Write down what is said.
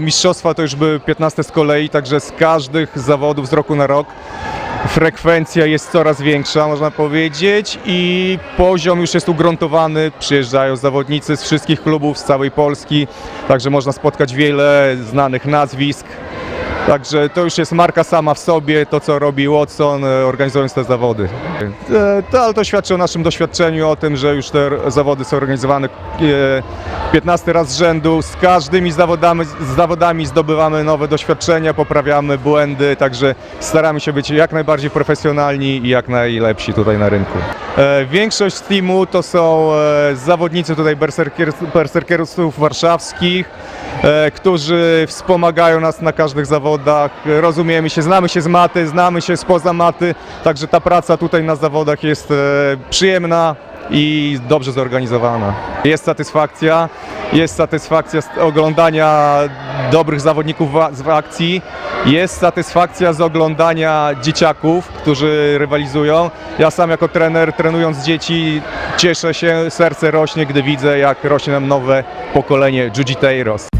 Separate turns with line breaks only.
mistrzostwa to już były 15 z kolei, także z każdych zawodów z roku na rok frekwencja jest coraz większa, można powiedzieć, i poziom już jest ugruntowany. Przyjeżdżają zawodnicy z wszystkich klubów z całej Polski, także można spotkać wiele znanych nazwisk. Także to już jest marka sama w sobie, to co robi Watson, e, organizując te zawody. E, To, ale to świadczy o naszym doświadczeniu, o tym, że już te zawody są organizowane e, 15 raz z rzędu. Z każdymi zawodami, z zawodami zdobywamy nowe doświadczenia, poprawiamy błędy, także staramy się być jak najbardziej profesjonalni i jak najlepsi tutaj na rynku. E, Większość teamu to są e, zawodnicy tutaj berserkier- berserkierów warszawskich, e, którzy wspomagają nas na każdych zawodach. Rozumiemy się, znamy się z maty, znamy się spoza maty, także ta praca tutaj na zawodach jest e, przyjemna i dobrze zorganizowana. Jest satysfakcja, jest satysfakcja z oglądania dobrych zawodników z akcji, jest satysfakcja z oglądania dzieciaków, którzy rywalizują. Ja sam jako trener, trenując dzieci, cieszę się, serce rośnie, gdy widzę, jak rośnie nam nowe pokolenie Jiu-Jiteiros.